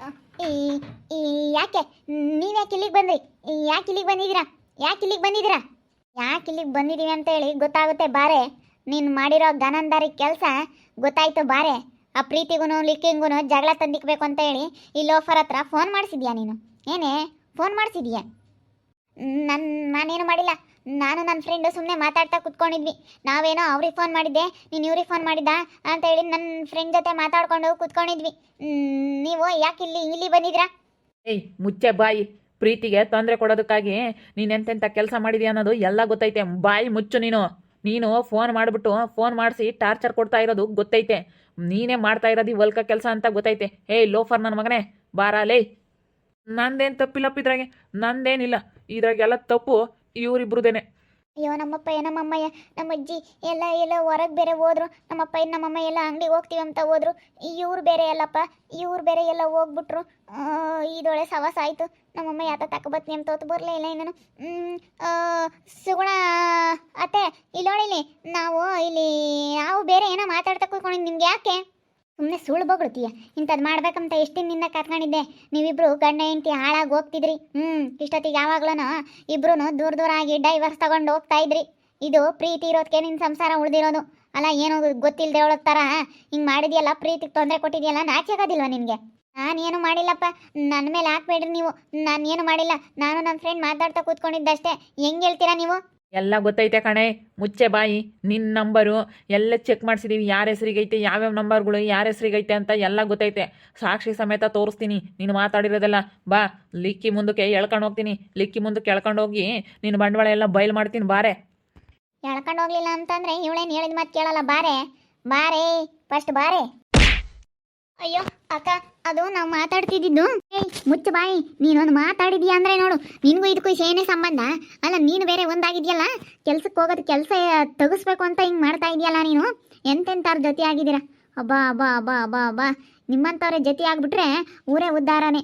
ಯಾಕೆ ನೀವು ಯಾಕೆ? ಇಲ್ಲಿಗೆ ಬಂದ್ರಿ? ಯಾಕೆ ಇಲ್ಲಿಗೆ ಬಂದಿದ್ದೀರಾ? ಯಾಕೆ ಇಲ್ಲಿಗೆ ಬಂದಿದ್ದೀರಾ? ಯಾಕೆ ಇಲ್ಲಿಗೆ ಬಂದಿದ್ದೀವಿ ಅಂತ ಹೇಳಿ ಗೊತ್ತಾಗುತ್ತೆ ಬಾರೆ. ನೀನು ಮಾಡಿರೋ ಗನಂದಾರಿ ಕೆಲಸ ಗೊತ್ತಾಯ್ತು ಬಾರೆ. ಆ ಪ್ರೀತಿಗೂ ಲಿಕ್ಕಿಂಗೂ ಜಗಳ ತಂದಿಕ್ಬೇಕು ಅಂತ ಹೇಳಿ ಈ ಲೋಫರ್ ಹತ್ರ ಫೋನ್ ಮಾಡಿಸಿದ್ಯಾ ನೀನು? ಏನೇ? ಫೋನ್ ಮಾಡಿಸಿದ್ಯಾ? ನನ್ನ ನಾನೇನು ಮಾಡಿಲ್ಲ. ನಾನು ನನ್ನ ಫ್ರೆಂಡು ಸುಮ್ಮನೆ ಮಾತಾಡ್ತಾ ಕುತ್ಕೊಂಡಿದ್ವಿ ನಾವೇನೋ ಅವ್ರಿಗೆ ಫೋನ್ ಮಾಡಿದ್ದೆ, ನೀನು ಇವ್ರಿಗೆ ಫೋನ್ ಮಾಡಿದ್ದ ಅಂತ ಹೇಳಿ ನನ್ನ ಫ್ರೆಂಡ್ ಜೊತೆ ಮಾತಾಡ್ಕೊಂಡು ಕುತ್ಕೊಂಡಿದ್ವಿ. ನೀವು ಯಾಕೆ ಇಲ್ಲಿ ಇಲ್ಲಿ ಬಂದಿದ್ರಾ ಏಯ್, ಮುಚ್ಚೆ ಬಾಯಿ. ಪ್ರೀತಿಗೆ ತೊಂದರೆ ಕೊಡೋದಕ್ಕಾಗಿ ನೀನು ಎಂತೆಂಥ ಕೆಲಸ ಮಾಡಿದ್ಯಾ ಅನ್ನೋದು ಎಲ್ಲ ಗೊತ್ತೈತೆ. ಬಾಯಿ ಮುಚ್ಚು ನೀನು. ನೀನು ಫೋನ್ ಮಾಡಿಬಿಟ್ಟು ಫೋನ್ ಮಾಡಿಸಿ ಟಾರ್ಚರ್ ಕೊಡ್ತಾ ಇರೋದು ಗೊತ್ತೈತೆ. ನೀನೇ ಮಾಡ್ತಾ ಇರೋದು ಈ ವಲ್ಕ ಕೆಲಸ ಅಂತ ಗೊತ್ತೈತೆ. ಏಯ್, ಲೋಫರ್ ನನ್ನ ಮಗನೇ, ಬಾರ, ಲೇ. ನಂದೇನು ತಪ್ಪಿಲ್ಲಪ್ಪ ಇದ್ರಾಗೆ. ನಂದೇನಿಲ್ಲ. ಇದ್ರಾಗೆಲ್ಲ ತಪ್ಪು. ಇವರಿಬ್ರದೇನೆ. ಅಯ್ಯೋ, ನಮ್ಮಪ್ಪ, ನಮ್ಮಮ್ಮಯ್ಯ ನಮ್ಮ ಅಜ್ಜಿ ಎಲ್ಲ ಎಲ್ಲ ಹೊರಗೆ ಬೇರೆ ಹೋದ್ರು. ನಮ್ಮಪ್ಪ ನಮ್ಮಮ್ಮ ಎಲ್ಲ ಅಂಗಡಿಗೆ ಹೋಗ್ತೀವಿ ಅಂತ ಹೋದ್ರು. ಇವ್ರು ಬೇರೆ ಎಲ್ಲಪ್ಪ ಇವ್ರು ಬೇರೆ ಎಲ್ಲ ಹೋಗ್ಬಿಟ್ರು. ಇದೊಳೆ ಸವಾಸ ಆಯ್ತು. ನಮ್ಮಮ್ಮ ಯಾತ ತಕೊಬತ್ನಿ ಅಂತ ಹೊತ್ತು ಬರಲೇ ಇಲ್ಲ ಇನ್ನೂ ಸುಗುಣ, ಅತ್ತೆ ಇಲ್ಲೋಳಿಲಿ ನಾವು ಇಲ್ಲಿ ನಾವು ಬೇರೆ ಏನೋ ಮಾತಾಡ್ತಾ ಕೂತ್ಕೊಂಡಿದ್ದು ನಿಮ್ಗೆ ಯಾಕೆ ಸುಮ್ಮನೆ ಸುಳ್ಳು ಬೊಗಳ್ತೀಯ? ಇಂಥದ್ದು ಮಾಡ್ಬೇಕಂತ ಎಷ್ಟು ನಿನ್ನ ಕರ್ಕೊಂಡಿದ್ದೆ. ನೀವಿಬ್ರು ಗಂಡ, ಹೆಂಡತಿ ಹಾಳಾಗಿ ಹೋಗ್ತಿದ್ರಿ. ಹ್ಞೂ ಇಷ್ಟೊತ್ತಿಗೆ ಯಾವಾಗ್ಲೂ ಇಬ್ರು ದೂರ ದೂರ ಆಗಿ ಡೈವರ್ಸ್ ತಗೊಂಡು ಹೋಗ್ತಾ ಇದ್ರಿ. ಇದು ಪ್ರೀತಿ ಇರೋದಕ್ಕೆ ನಿನ್ನ ಸಂಸಾರ ಉಳ್ದಿರೋದು. ಅಲ್ಲ, ಏನು ಗೊತ್ತಿಲ್ಲದೆ ಅವಳ ಥರ ಹಿಂಗೆ ಮಾಡಿದೆಯಲ್ಲ, ಪ್ರೀತಿಗೆ ತೊಂದರೆ ಕೊಟ್ಟಿದೆಯಲ್ಲ, ನಾಚೆ ನಿನಗೆ? ನಿನಗೆ ನಾನೇನು ಮಾಡಿಲ್ಲಪ್ಪ. ನನ್ನ ಮೇಲೆ ಹಾಕ್ಬೇಡ್ರಿ ನೀವು. ನಾನು ಏನು ಮಾಡಿಲ್ಲ. ನಾನು ನನ್ನ ಫ್ರೆಂಡ್ ಮಾತಾಡ್ತಾ ಕೂತ್ಕೊಂಡಿದ್ದಷ್ಟೇ. ಹೆಂಗೆ ಹೇಳ್ತೀರಾ ನೀವು? ಎಲ್ಲ ಗೊತ್ತೈತೆ ಕಣೆ. ಮುಚ್ಚೆ ಬಾಯಿ ನಿನ್ನ ನಂಬರು ಎಲ್ಲ ಚೆಕ್ ಮಾಡಿಸಿದೀವಿ. ಯಾರ ಹೆಸರಿಗೈತೆ, ಯಾವ್ಯಾವ ನಂಬರ್ಗಳು, ಯಾರ ಹೆಸರಿಗೈತೆ ಅಂತ ಎಲ್ಲ ಗೊತ್ತೈತೆ. ಸಾಕ್ಷಿ ಸಮೇತ ತೋರಿಸ್ತೀನಿ. ನೀನು ಮಾತಾಡಿರೋದೆಲ್ಲ ಬಾ, ಲಿಕ್ಕಿ ಮುಂದಕ್ಕೆ ಎಳ್ಕೊಂಡು ಹೋಗ್ತೀನಿ. ಲಿಕ್ಕಿ ಮುಂದಕ್ಕೆ ಎಳ್ಕೊಂಡು ಹೋಗಿ ನಿನ್ನ ಬಂಡವಾಳ ಎಲ್ಲ ಬಯಲು ಮಾಡ್ತೀನಿ ಬಾರೆ. ಎಳ್ಕೊಂಡು ಹೋಗ್ಲಿಲ್ಲ ಅಂತಂದ್ರೆ ಇವಳೇನು ಹೇಳಿದ ಮಾತು ಕೇಳಲ್ಲ ಬಾರೆ. ಬಾರೇ ಫಸ್ಟ್ ಬಾರೆ. ಅಯ್ಯೋ. ಅಕ್ಕ, ಅದು ನಾವು ಮಾತಾಡ್ತಿದ್ದಿದ್ದು. ಏಯ್, ಮುಚ್ಚು ಬಾಯಿ. ನೀನೊಂದು ಮಾತಾಡಿದ್ಯಾ ಅಂದ್ರೆ ನೋಡು. ನಿನಗೂ ಇದಕ್ಕೂ ಏನೇ ಸಂಬಂಧ? ಅಲ್ಲ, ನೀನು ಬೇರೆ ಒಂದಾಗಿದ್ಯಲ್ಲ? ಕೆಲ್ಸಕ್ಕೆ ಹೋಗೋದು ಕೆಲಸ ತೆಗಿಸ್ಬೇಕು ಅಂತ ಹಿಂಗೆ ಮಾಡ್ತಾ ಇದೆಯಲ್ಲ ನೀನು? ಎಂತೆಂಥವ್ರ ಜೊತೆ ಆಗಿದ್ದೀರಾ? ಅಬ್ಬಾ ಅಬ್ಬಾ ಅಬ್ಬಾ ಅಬ್ಬಾ ಅಬ್ಬಾ. ನಿಮ್ಮಂಥವ್ರ ಜೊತೆ ಆಗ್ಬಿಟ್ರೆ ಊರೇ ಉದ್ಧಾರನೇ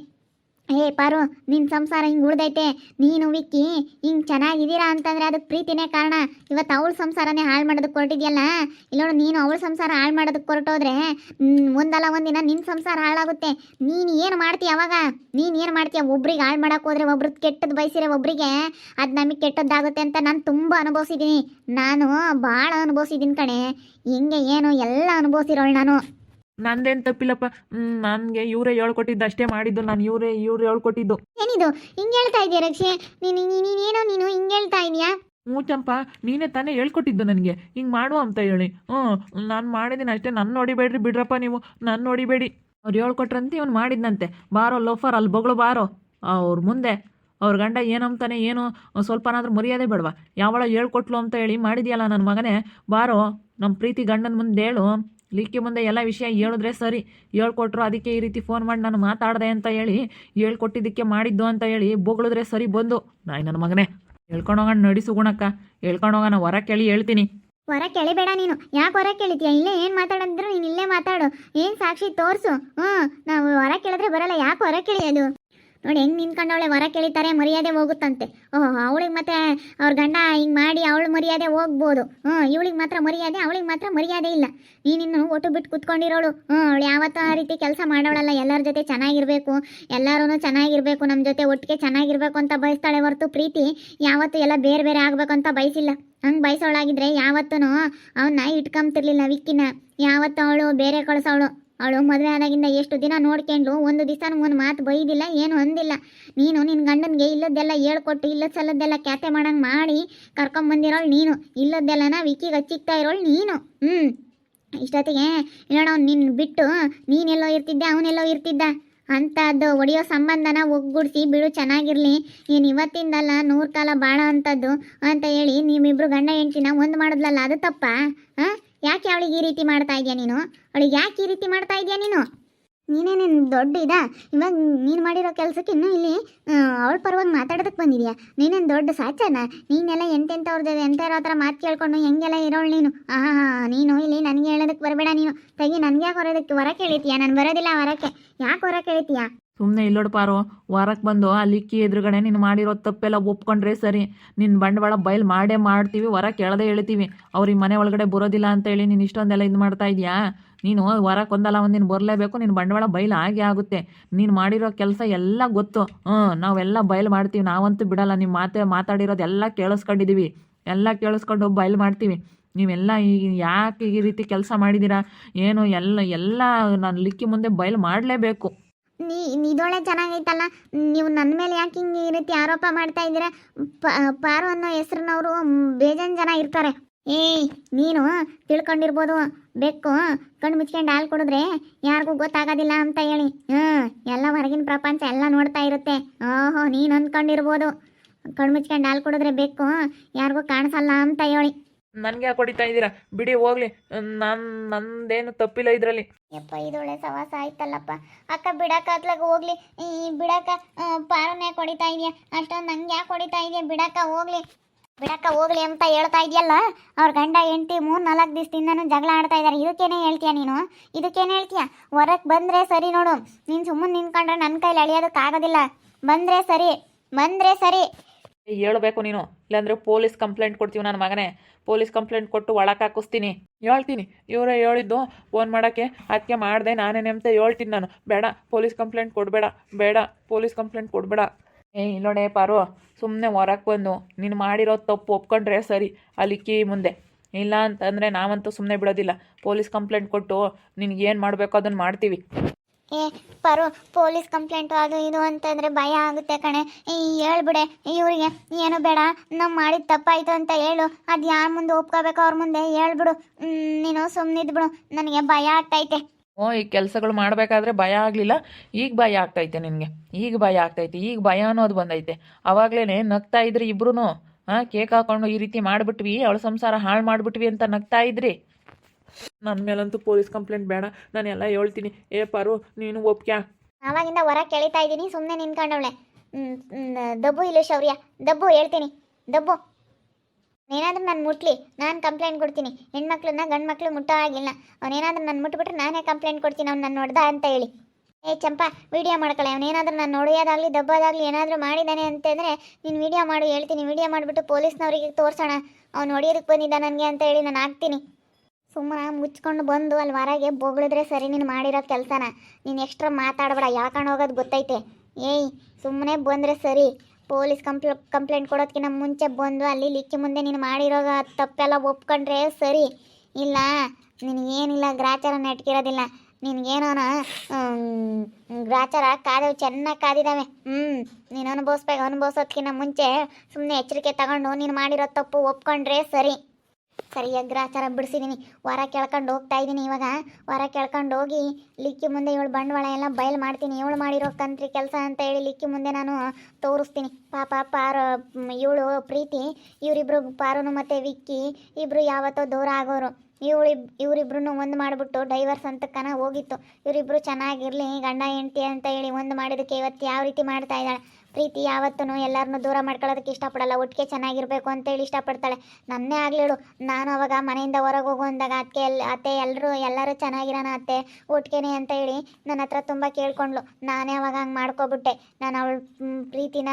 ಏ, ಪಾರು ನಿನ್ನ ಸಂಸಾರ ಹಿಂಗೆ ಉಳ್ದೈತೆ. ನೀನು, ವಿಕ್ಕಿ, ಹಿಂಗೆ ಚೆನ್ನಾಗಿದ್ದೀರಾ ಅಂತಂದ್ರೆ ಅದಕ್ಕೆ ಪ್ರೀತಿನೇ ಕಾರಣ. ಇವತ್ತು ಅವಳ ಸಂಸಾರನೇ ಹಾಳು ಮಾಡೋದಕ್ಕೆ ಹೊರಟಿದ್ಯಲ್ಲ? ಇಲ್ಲೋಡು ನೀನು ಅವಳ ಸಂಸಾರ ಹಾಳು ಮಾಡೋದಕ್ಕೆ ಹೊರಟೋದ್ರೆ ಒಂದಲ್ಲ ಒಂದಿನ ನಿನ್ನ ಸಂಸಾರ ಹಾಳಾಗುತ್ತೆ. ನೀನು ಏನು ಮಾಡ್ತೀಯ ಅವಾಗ? ನೀನು ಏನು ಮಾಡ್ತೀಯ ಒಬ್ರಿಗೆ ಹಾಳು ಮಾಡೋಕೆ ಹೋದ್ರೆ ಒಬ್ರು ಕೆಟ್ಟದ್ದು ಬಯಸಿರೋ ಒಬ್ರಿಗೆ ಅದು ನಮಗೆ ಕೆಟ್ಟದ್ದಾಗುತ್ತೆ ಅಂತ ನಾನು ತುಂಬ ಅನುಭವಿಸಿದ್ದೀನಿ ನಾನು ಭಾಳ ಅನುಭವಿಸಿದ್ದೀನಿ ಕಣೆ. ಹಿಂಗೆ ಏನು ಎಲ್ಲ ಅನುಭವಿಸಿರೋಳು ನಾನು. ನಂದೇನು ತಪ್ಪಿಲ್ಲಪ್ಪ? ನನಗೆ ಇವರೇ ಹೇಳ್ಕೊಟ್ಟಿದ್ದು ಅಷ್ಟೇ ಮಾಡಿದ್ದು. ನಾನು ಇವರೇ ಇವ್ರು ಹೇಳ್ಕೊಟ್ಟಿದ್ದು. ಏನಿದು? ಹಿಂಗೆ ಹೇಳ್ತಾ ಇದೀಯ ರಕ್ಷೆ? ನೀನು ನೀನೇನೋ ನೀನು ಹಿಂಗೆ ಹೇಳ್ತಾ ಇದೀಯಾ ಮೂಚಂಪ ನೀನೇ ತಾನೇ ಹೇಳ್ಕೊಟ್ಟಿದ್ದು ನನಗೆ. ಹಿಂಗೆ ಮಾಡು ಅಂತ ಹೇಳಿ. ಹ್ಞೂ ನಾನು ಮಾಡಿದ್ದೀನಿ ಅಷ್ಟೇ. ನನ್ನ ನೋಡಿಬೇಡ್ರಿ ಬಿಡ್ರಪ್ಪ ನೀವು. ನನ್ನ ನೋಡಿಬೇಡಿ. ಅವ್ರು ಹೇಳ್ಕೊಟ್ರಂತೆ ಇವ್ನು ಮಾಡಿದ್ನಂತೆ. ಬಾರೋ ಲೋಫರ್ ಅಲ್ಲಿ ಬೊಗಳು ಬಾರೋ. ಅವ್ರ ಮುಂದೆ. ಅವ್ರ ಗಂಡ ಏನಂತಾನೆ ಏನು ಸ್ವಲ್ಪನಾದ್ರೂ ಮರ್ಯಾದೆ ಬೇಡವಾ? ಯಾವಳ ಹೇಳ್ಕೊಟ್ಲು ಅಂತ ಹೇಳಿ ಮಾಡಿದ್ಯಲ್ಲ ನನ್ನ ಮಗನೇ? ಬಾರೋ ನಮ್ಮ ಪ್ರೀತಿ ಗಂಡನ ಮುಂದೆ ಹೇಳು. ಲಿಕ್ಕಿ ಮುಂದೆ ಎಲ್ಲ ವಿಷಯ ಹೇಳಿದ್ರೆ ಸರಿ, ಹೇಳ್ಕೊಟ್ರು, ಅದಕ್ಕೆ ಈ ರೀತಿ ಫೋನ್ ಮಾಡಿ ನಾನು ಮಾತಾಡಿದೆ ಅಂತ ಹೇಳಿ, ಹೇಳ್ಕೊಟ್ಟಿದ್ದಕ್ಕೆ ಮಾಡಿದ್ದು ಅಂತ ಹೇಳಿ ಬೊಗಳಿದ್ರೆ ಸರಿ ಬಂದು, ನಾಯಿ ನನ್ನ ಮಗನೇ, ಹೇಳ್ಕೊಂಡು ಹೋಗೋಣ, ನಡಿಸು ಗುಣಕ್ಕ, ಹೇಳ್ಕೊಂಡು ಹೋಗೋಣ, ಹೊರ ಕೇಳಿ ಹೇಳ್ತೀನಿ. ಹೊರ ಕೇಳಿಬೇಡ ನೀನು, ಯಾಕೆ ಹೊರ ಕೇಳಿದ್ಯಾ, ಇಲ್ಲೇ ಏನು ಮಾತಾಡಂದ್ರು ನೀನು ಇಲ್ಲೇ ಮಾತಾಡು, ಏನು ಸಾಕ್ಷಿ ತೋರಿಸು ಹ್ಞೂ ನಾವು ಹೊರ ಕೇಳಿದ್ರೆ ಬರಲ್ಲ, ಯಾಕೆ ಹೊರ ಕೇಳಿಯೋದು ನೋಡಿ ಹೆಂಗೆ ನಿಂತ್ಕೊಂಡವಳೆ ಹೊರ ಕೇಳಿತಾರೆ ಮರ್ಯಾದೆ ಹೋಗುತ್ತಂತೆ. ಓಹೋ, ಅವಳಿಗೆ ಮತ್ತೆ ಅವ್ರ ಗಂಡ ಹಿಂಗೆ ಮಾಡಿ ಅವಳು ಮರ್ಯಾದೆ ಹೋಗ್ಬೋದು. ಹ್ಞೂ ಇವಳಿಗೆ ಮಾತ್ರ ಮರ್ಯಾದೆ, ಅವಳಿಗೆ ಮಾತ್ರ ಮರ್ಯಾದೆ ಇಲ್ಲ. ನೀನಿನ್ನು ಒಟ್ಟು ಬಿಟ್ಟು ಕುತ್ಕೊಂಡಿರೋಳು. ಹ್ಞೂ ಅವಳು ಯಾವತ್ತೂ ಆ ರೀತಿ ಕೆಲಸ ಮಾಡೋಳಲ್ಲ. ಎಲ್ಲರ ಜೊತೆ ಚೆನ್ನಾಗಿರಬೇಕು ಎಲ್ಲರೂ ಚೆನ್ನಾಗಿರಬೇಕು ನಮ್ಮ ಜೊತೆ ಒಟ್ಟಿಗೆ ಚೆನ್ನಾಗಿರ್ಬೇಕು ಅಂತ ಬಯಸ್ತಾಳೆ ಹೊರತು ಪ್ರೀತಿ ಯಾವತ್ತೂ ಎಲ್ಲ ಬೇರೆ ಬೇರೆ ಆಗ್ಬೇಕು ಅಂತ ಬಯಸಿಲ್ಲ. ಹಂಗೆ ಬಯಸೋಳಾಗಿದ್ರೆ ಯಾವತ್ತೂ ಅವನ್ನ ಇಟ್ಕೊಂತಿರ್ಲಿಲ್ಲ ವಿಕ್ಕಿನ. ಯಾವತ್ತು ಅವಳು ಬೇರೆ ಕಳ್ಸವಳು ಅವಳು ಮದುವೆ ಆದಾಗಿಂದ ಎಷ್ಟು ದಿನ ನೋಡ್ಕೊಂಡು ಒಂದು ದಿವಸ ಒಂದು ಮಾತು ಬೈದಿಲ್ಲ, ಏನು ಅಂದಿಲ್ಲ. ನೀನು ನಿನ್ನ ಗಂಡನಿಗೆ ಇಲ್ಲದ್ದೆಲ್ಲ ಹೇಳ್ಕೊಟ್ಟು ಇಲ್ಲದ ಸಲದ್ದೆಲ್ಲ ಕ್ಯಾತೆ ಮಾಡಂಗೆ ಮಾಡಿ ಕರ್ಕೊಂಬಂದಿರೋಳು ನೀನು. ಇಲ್ಲದ್ದೆಲ್ಲನ ವಿಕಿಗೆ ಹಚ್ಚಿಕ್ತಾ ಇರೋಳು ನೀನು. ಹ್ಞೂ ಇಷ್ಟೊತ್ತಿಗೆ ಹೇಳೋಣ ಅವ್ನು ನಿನ್ನ ಬಿಟ್ಟು, ನೀನೆಲ್ಲೋ ಇರ್ತಿದ್ದೆ, ಅವನೆಲ್ಲೋ ಇರ್ತಿದ್ದ. ಅಂಥದ್ದು ಒಡೆಯೋ ಸಂಬಂಧನ ಒಗ್ಗೂಡಿಸಿ ಬಿಡು, ಚೆನ್ನಾಗಿರಲಿ. ನೀನು ಇವತ್ತಿಂದಲ್ಲ ನೂರು ಕಾಲ ಬಾಳ ಅಂಥದ್ದು ಅಂತ ಹೇಳಿ ನಿಮ್ಮಿಬ್ರು ಗಂಡ ಹೆಂಡ್ತಿನ ಒಂದು ಮಾಡಿದ್ಲಲ್ಲ, ಅದು ತಪ್ಪ? ಹಾಂ? ಯಾಕೆ ಅವಳಿಗೆ ಈ ರೀತಿ ಮಾಡ್ತಾ ಇದೆಯಾ ನೀನು? ಅವಳಿಗೆ ಯಾಕೆ ಈ ರೀತಿ ಮಾಡ್ತಾ ಇದೆಯಾ ನೀನು? ನೀನೇನೇನು ದೊಡ್ಡ ಇದಾ? ಇವಾಗ ನೀನು ಮಾಡಿರೋ ಕೆಲಸಕ್ಕೆ ಇನ್ನೂ ಇಲ್ಲಿ ಅವಳ ಪರವಾಗಿ ಮಾತಾಡೋದಕ್ಕೆ ಬಂದಿದ್ಯಾ? ನೀನೇನು ದೊಡ್ಡ ಸಾಚನ? ನೀನೆಲ್ಲ ಎಂತೆಂಥವ್ರ ಜೊತೆ ಎಂಥವ್ರ ಹತ್ರ ಮಾತು ಕೇಳ್ಕೊಂಡು ಹೆಂಗೆಲ್ಲ ಇರೋಳು ನೀನು? ಆಹಾ, ನೀನು ಇಲ್ಲಿ ನನಗೆ ಹೇಳೋದಕ್ಕೆ ಬರಬೇಡ ನೀನು. ತಗಿ, ನನಗೆ ಯಾಕೆ ಹೊರೋದಕ್ಕೆ ಹೊರ ಕೇಳಿತೀಯಾ ನಾನು ಬರೋದಿಲ್ಲ ಹೊರಕ್ಕೆ ಯಾಕೆ ಹೊರ ಕೇಳಿತೀಯಾ ಸುಮ್ಮನೆ ಇಲ್ಲೋಡು ಪಾರು ವಾರಕ್ಕೆ ಬಂದು, ಆ ಲಿಕ್ಕಿ ಎದುರುಗಡೆ ನೀನು ಮಾಡಿರೋ ತಪ್ಪೆಲ್ಲ ಒಪ್ಕೊಂಡ್ರೆ ಸರಿ. ನಿನ್ನ ಬಂಡವಾಳ ಬಯಲು ಮಾಡೇ ಮಾಡ್ತೀವಿ ವರ ಕೇಳದೆ ಹೇಳ್ತೀವಿ. ಅವ್ರಿಗೆ ಮನೆ ಒಳಗಡೆ ಬರೋದಿಲ್ಲ ಅಂತ ಹೇಳಿ ನೀನು ಇಷ್ಟೊಂದೆಲ್ಲ ಇದು ಮಾಡ್ತಾ ಇದೀಯಾ? ನೀನು ವರಕ್ಕೆ ಒಂದಲ್ಲ ಒಂದಿನ ಬರಲೇಬೇಕು ನಿನ್ನ ಬಂಡವಾಳ ಬಯಲು ಆಗೇ ಆಗುತ್ತೆ. ನೀನು ಮಾಡಿರೋ ಕೆಲಸ ಎಲ್ಲ ಗೊತ್ತು. ಹ್ಞೂ, ನಾವೆಲ್ಲ ಬಯಲು ಮಾಡ್ತೀವಿ. ನಾವಂತೂ ಬಿಡಲ್ಲ ನಿಮ್ಮ ಮಾತೆ ಮಾತಾಡಿರೋದೆಲ್ಲ ಕೇಳಿಸ್ಕೊಂಡಿದ್ದೀವಿ ಎಲ್ಲ ಕೇಳಿಸ್ಕೊಂಡು ಬಯಲು ಮಾಡ್ತೀವಿ. ನೀವೆಲ್ಲ ಈಗ ಯಾಕೆ ಈ ರೀತಿ ಕೆಲಸ ಮಾಡಿದ್ದೀರಾ ಏನು ಎಲ್ಲ ಎಲ್ಲ ನಾನು ಲಿಕ್ಕಿ ಮುಂದೆ ಬಯಲು ಮಾಡಲೇಬೇಕು. ನೀ ನಿದೊಳೆ ಚೆನ್ನಾಗೈತಲ್ಲ, ನೀವು ನನ್ನ ಮೇಲೆ ಯಾಕೆ ಹಿಂಗೆ ಈ ರೀತಿ ಆರೋಪ ಮಾಡ್ತಾ ಇದ್ದೀರಾ? ಪಾರು ಅನ್ನೋ ಹೆಸ್ರನ್ನವರು ಬೇಜಾನ್ ಜನ ಇರ್ತಾರೆ. ಏಯ್, ನೀನು ತಿಳ್ಕೊಂಡಿರ್ಬೋದು, ಬೆಕ್ಕು, ಕಣ್ಣು ಮುಚ್ಕೊಂಡು ಹಾಲು ಕುಡಿದ್ರೆ ಯಾರಿಗೂ ಗೊತ್ತಾಗೋದಿಲ್ಲ ಅಂತ ಹೇಳಿ. ಹ್ಞೂ ಎಲ್ಲ ಹೊರಗಿನ ಪ್ರಪಂಚ ಎಲ್ಲ ನೋಡ್ತಾ ಇರುತ್ತೆ. ಓಹೋ, ನೀನು ಅಂದ್ಕೊಂಡಿರ್ಬೋದು. ಕಣ್ಣು ಮುಚ್ಕೊಂಡು ಹಾಲು ಕುಡಿದ್ರೆ ಬೆಕ್ಕು ಯಾರಿಗೂ ಕಾಣಿಸಲ್ಲ ಅಂತ ಹೇಳಿ. ನನಗೆ ಯಾಕೆ ಹೊಡಿತಾ ಇದ್ದೀರಾ? ಬಿಡಿ, ಹೋಗ್ಲಿ. ನಾನು, ನಂದೇನು ತಪ್ಪಿಲ್ಲ ಇದರಲ್ಲಿ. ಯಪ್ಪ, ಇದೊಳ್ಳೆ ಸವಾಸ ಆಯ್ತಲ್ಲಪ್ಪ. ಅಕ್ಕ, ಬಿಡಕ್ಕ ಅತ್ಲಾಗ ಹೋಗ್ಲಿ. ಈ ಬಿಡಕ್ಕ ಪಾರನ್ ಯಾಕೆ ಹೊಡಿತಾ ಇದೆಯಾ? ಅಷ್ಟೊಂದು ನಂಗೆ ಯಾಕೆ ಹೊಡಿತಾ ಇದೆಯಾ? ಬಿಡಕ್ಕ, ಹೋಗ್ಲಿ. ಬಿಡಕ್ಕ, ಹೋಗ್ಲಿ ಅಂತ ಹೇಳ್ತಾ ಇದೆಯಲ್ಲ? ಅವ್ರ ಗಂಡ, ಹೆಂಡತಿ ಮೂರು ನಾಲ್ಕು ದಿವಸದಿಂದನೂ ಜಗಳ ಆಡ್ತಾ ಇದ್ದಾರೆ ಇದಕ್ಕೇನೆ ಹೇಳ್ತೀಯ ನೀನು? ಇದಕ್ಕೇನೆ ಹೇಳ್ತೀಯ? ಹೊರಗೆ ಬಂದರೆ ಸರಿ ನೋಡು. ನೀನು ಸುಮ್ಮನೆ ನಿಂತ್ಕೊಂಡ್ರೆ ನನ್ನ ಕೈಲಿ ಅಳಿಯೋದಕ್ಕಾಗೋದಿಲ್ಲ. ಬಂದರೆ ಸರಿ. ಬಂದರೆ ಸರಿ. ಹೇಳ್ಬೇಕು ನೀನು. ಇಲ್ಲಾಂದ್ರೆ ಪೊಲೀಸ್ ಕಂಪ್ಲೇಂಟ್ ಕೊಡ್ತೀವಿ ನನ್ನ ಮಗನೇ. ಪೊಲೀಸ್ ಕಂಪ್ಲೇಂಟ್ ಕೊಟ್ಟು ಒಳಕ್ಕೆ ಹಾಕಿಸ್ತೀನಿ. ಹೇಳ್ತೀನಿ. ಇವರೇ ಹೇಳಿದ್ದು ಫೋನ್ ಮಾಡೋಕ್ಕೆ. ಅದಕ್ಕೆ ಮಾಡಿದೆ, ನಾನೇ ಅಂತ ಹೇಳ್ತೀನಿ ನಾನು. ಬೇಡ, ಪೊಲೀಸ್ ಕಂಪ್ಲೇಂಟ್ ಕೊಡಬೇಡ, ಬೇಡ, ಪೊಲೀಸ್ ಕಂಪ್ಲೇಂಟ್ ಕೊಡಬೇಡ. ಏ ಇಲ್ಲೋಡೆ ಪಾರು ಸುಮ್ಮನೆ ಹೊರಕ್ಕೆ ಬಂದು. ನೀನು ಮಾಡಿರೋ ತಪ್ಪು ಒಪ್ಕೊಂಡ್ರೆ ಸರಿ, ಅಲ್ಲಿಕ್ಕಿ ಮುಂದೆ. ಇಲ್ಲ ಅಂತಂದರೆ ನಾವಂತೂ ಸುಮ್ಮನೆ ಬಿಡೋದಿಲ್ಲ. ಪೊಲೀಸ್ ಕಂಪ್ಲೇಂಟ್ ಕೊಟ್ಟು ನಿನಗೇನು ಮಾಡಬೇಕು ಅದನ್ನು ಮಾಡ್ತೀವಿ. ಏ, ಪರೋ, ಪೊಲೀಸ್ ಕಂಪ್ಲೇಂಟು ಅದು ಇದು ಅಂತಂದ್ರೆ ಭಯ ಆಗುತ್ತೆ ಕಣೆ. ಹೇಳ್ಬಿಡೆ ಇವರಿಗೆ, ಏನು ಬೇಡ ನಾವು ಮಾಡಿದ ತಪ್ಪಾಯಿತು ಅಂತ ಹೇಳು. ಅದು ಯಾರ ಮುಂದೆ ಒಪ್ಕೋಬೇಕು ಅವ್ರ ಮುಂದೆ? ಹೇಳ್ಬಿಡು. ನೀನು ನೀನು ಸುಮ್ಮನಿದ್ಬಿಡು ನನಗೆ ಭಯ ಆಗ್ತೈತೆ. ಓ, ಈ ಕೆಲಸಗಳು ಮಾಡಬೇಕಾದ್ರೆ ಭಯ ಆಗಲಿಲ್ಲ. ಈಗ ಭಯ ಆಗ್ತೈತೆ ನಿನಗೆ. ಈಗ ಭಯ ಆಗ್ತೈತೆ. ಈಗ ಭಯ ಅನ್ನೋದು ಬಂದೈತೆ. ಅವಾಗಲೇ ನಗ್ತಾ ಇದ್ರಿ ಇಬ್ರು ಹಾಂ ಕೇಕ್ ಹಾಕೊಂಡು ಈ ರೀತಿ ಮಾಡಿಬಿಟ್ವಿ, ಅವಳ ಸಂಸಾರ ಹಾಳು ಮಾಡಿಬಿಟ್ವಿ ಅಂತ ನಗ್ತಾ ಇದ್ರಿ. ನನ್ನ ಮೇಲಂತೂ ಪೊಲೀಸ್ ಕಂಪ್ಲೇಂಟ್ ಬೇಡ. ನಾನು ಎಲ್ಲ ಹೇಳ್ತೀನಿ. ಏ ಪಾರು, ನೀನು ಒಪ್ಕ್ಯಾ ಆವಾಗಿಂದ ಹೊರ ಕೇಳಿತಾ ಇದ್ದೀನಿ. ಸುಮ್ಮನೆ ನಿಂತ್ಕೊಂಡವಳೆ. ದಬ್ಬು ಇಲ್ಲ ಶೌರ್ಯ. ದಬ್ಬು, ಹೇಳ್ತೀನಿ. ದಬ್ಬು. ಏನಾದ್ರೂ ನಾನು ಮುಟ್ಲಿ, ನಾನು ಕಂಪ್ಲೇಂಟ್ ಕೊಡ್ತೀನಿ. ಹೆಣ್ಮಕ್ಳನ್ನ ಗಂಡು ಮಕ್ಳು ಮುಟ್ಟೋ ಆಗಿಲ್ಲ ಅವನೇನಾದ್ರೂ ನಾನು ಮುಟ್ಬಿಟ್ರೆ ನಾನೇ ಕಂಪ್ಲೇಂಟ್ ಕೊಡ್ತೀನಿ. ಅವ್ನು ನಾನು ನೋಡ್ದ ಅಂತ ಹೇಳಿ. ಏ ಚಂಪಾ, ವಿಡಿಯೋ ಮಾಡ್ಕೊಳ್ಳೆ ಅವನೇನಾದ್ರೂ ನಾನು ನೋಡೋದಾಗಲಿ ದಬ್ಬೋದಾಗಲಿ ಏನಾದರೂ ಮಾಡಿದ್ದಾನೆ ಅಂತಂದರೆ ನೀನು ವಿಡಿಯೋ ಮಾಡು, ಹೇಳ್ತೀನಿ. ವಿಡಿಯೋ ಮಾಡಿಬಿಟ್ಟು ಪೊಲೀಸ್ನವ್ರಿಗೆ ತೋರಿಸೋಣ. ಅವ್ನು ಹೊಡಿಯೋದಕ್ಕೆ ಬಂದಿದ್ದ ನನಗೆ ಅಂತ ಹೇಳಿ ನಾನು ಹಾಕ್ತೀನಿ. ಸುಮ್ಮನೆ ಮುಚ್ಕೊಂಡು ಬಂದು ಅಲ್ಲಿ ಹೊರಗೆ ಬೊಗಳಿದ್ರೆ ಸರಿ ನೀನು ಮಾಡಿರೋ ಕೆಲಸನ. ನೀನು ಎಕ್ಸ್ಟ್ರಾ ಮಾತಾಡಬೇಡ ಯಾಕಂಡು ಹೋಗೋದು ಗೊತ್ತೈತೆ. ಏಯ್ ಸುಮ್ಮನೆ ಬಂದರೆ ಸರಿ. ಪೊಲೀಸ್ ಕಂಪ್ಲ, ಕಂಪ್ಲೇಂಟ್ ಕೊಡೋದಕ್ಕಿಂತ ಮುಂಚೆ ಬಂದು ಅಲ್ಲಿ ಲಿಕ್ಕಿ ಮುಂದೆ ನೀನು ಮಾಡಿರೋ ತಪ್ಪೆಲ್ಲ ಒಪ್ಕೊಂಡ್ರೆ ಸರಿ. ಇಲ್ಲ ನಿನಗೇನಿಲ್ಲ ಗ್ರಾಚಾರ ನೆಟ್ಕಿರೋದಿಲ್ಲ ನಿನಗೇನೋನ ಗ್ರಾಚಾರ ಕಾದವು, ಚೆನ್ನಾಗಿ ಕಾದಿದ್ದಾವೆ ಹ್ಞೂ ನೀನು ಅನುಭವಿಸ್ಬೇಕು ಅನುಭವಿಸೋದಕ್ಕಿಂತ ಮುಂಚೆ ಸುಮ್ಮನೆ ಎಚ್ಚರಿಕೆ ತಗೊಂಡು ನೀನು ಮಾಡಿರೋ ತಪ್ಪು ಒಪ್ಕೊಂಡ್ರೆ ಸರಿ. ಸರಿಯಾಗಿ ಗ್ರಾಚಾರ ಬಿಡಿಸಿದ್ದೀನಿ ವಾರ ಕೇಳ್ಕೊಂಡು ಹೋಗ್ತಾ ಇದ್ದೀನಿ ಇವಾಗ. ವಾರ ಕೇಳ್ಕೊಂಡು ಹೋಗಿ ಲಿಕ್ಕಿ ಮುಂದೆ ಇವಳು ಬಂಡವಾಳ ಎಲ್ಲ ಬಯಲು ಮಾಡ್ತೀನಿ. ಇವಳು ಮಾಡಿರೋ ಕಂತ್ರಿ ಕೆಲಸ ಅಂತ ಹೇಳಿ ಲಿಕ್ಕಿ ಮುಂದೆ ನಾನು ತೋರಿಸ್ತೀನಿ. ಪಾಪ ಪಾರ ಇವಳು ಪ್ರೀತಿ, ಇವರಿಬ್ರು ಪಾರುನು ಮತ್ತು ವಿಕ್ಕಿ ಇಬ್ಬರು ಯಾವತ್ತೋ ದೂರ ಆಗೋರು. ಇವಳು ಇವರಿಬ್ರು ಒಂದು ಮಾಡಿಬಿಟ್ಟು ಡೈವರ್ಸ್ ಅಂತ ಕನ ಹೋಗಿತ್ತು. ಇವರಿಬ್ರು ಚೆನ್ನಾಗಿರಲಿ, ಗಂಡ ಹೆಂಡತಿ ಅಂತ ಹೇಳಿ ಒಂದು ಮಾಡಿದ್ದಕ್ಕೆ ಇವತ್ತು ಯಾವ ರೀತಿ ಮಾಡ್ತಾ ಇದ್ದಾಳೆ? ಪ್ರೀತಿ ಯಾವತ್ತೂ ಎಲ್ಲರನ್ನು ದೂರ ಮಾಡ್ಕೊಳ್ಳೋದಕ್ಕೆ ಇಷ್ಟಪಡಲ್ಲ. ಒಟ್ಟಿಗೆ ಚೆನ್ನಾಗಿರಬೇಕು ಅಂತೇಳಿ ಇಷ್ಟಪಡ್ತಾಳೆ. ನನ್ನೇ ಆಗಲಿಳು ನಾನು ಅವಾಗ ಮನೆಯಿಂದ ಹೊರಗೆ ಹೋಗು ಅಂದಾಗ ಅತ್ತೆ ಎಲ್, ಅತ್ತೆ ಎಲ್ಲರೂ ಎಲ್ಲರೂ ಚೆನ್ನಾಗಿರೋಣ ಅತ್ತೆ. ಒಟ್ಟಿಗೆನೆ ಅಂತ ಹೇಳಿ ನನ್ನ ಹತ್ರ ತುಂಬ ಕೇಳ್ಕೊಂಡ್ಳು. ನಾನೇ ಅವಾಗ ಹಂಗೆ ಮಾಡ್ಕೊಬಿಟ್ಟೆ. ನಾನು ಅವಳು ಪ್ರೀತಿನ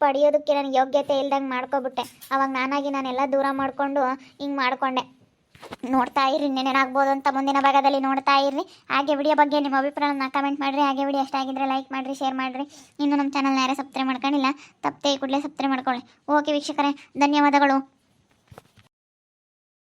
ಪಡೆಯೋದಕ್ಕೆ ನನಗೆ ಯೋಗ್ಯತೆ ಇಲ್ದಂಗೆ ಮಾಡ್ಕೊಬಿಟ್ಟೆ. ಅವಾಗ ನಾನಾಗಿ ನಾನೆಲ್ಲ ದೂರ ಮಾಡಿಕೊಂಡು ಹಿಂಗೆ ಮಾಡಿಕೊಂಡೆ. ನೋಡ್ತಾ ಇರಿ ನೆನೇನಾಗ್ಬೋದು ಅಂತ ಮುಂದಿನ ಭಾಗದಲ್ಲಿ ನೋಡ್ತಾ ಇರ್ರಿ. ಹಾಗೆ ವಿಡಿಯೋ ಬಗ್ಗೆ ನಿಮ್ಮ ಅಭಿಪ್ರಾಯನ ಕಮೆಂಟ್ ಮಾಡಿರಿ. ಹಾಗೆ ವಿಡಿಯೋ ಇಷ್ಟ ಆಗಿದ್ರೆ ಲೈಕ್ ಮಾಡಿರಿ ಶೇರ್ ಮಾಡಿರಿ. ಇನ್ನು ನಮ್ಮ ಚಾನಲ್ನ ಯಾರೇ ಸಬ್ಸ್ಕ್ರೈಬ್ ಮಾಡ್ಕೊಂಡಿಲ್ಲ, ತಪ್ಪದೆ ಕೂಡಲೇ ಸಬ್ಸ್ಕ್ರೈಬ್ ಮಾಡ್ಕೊಳ್ಳಿ. ಓಕೆ ವೀಕ್ಷಕರೇ, ಧನ್ಯವಾದಗಳು.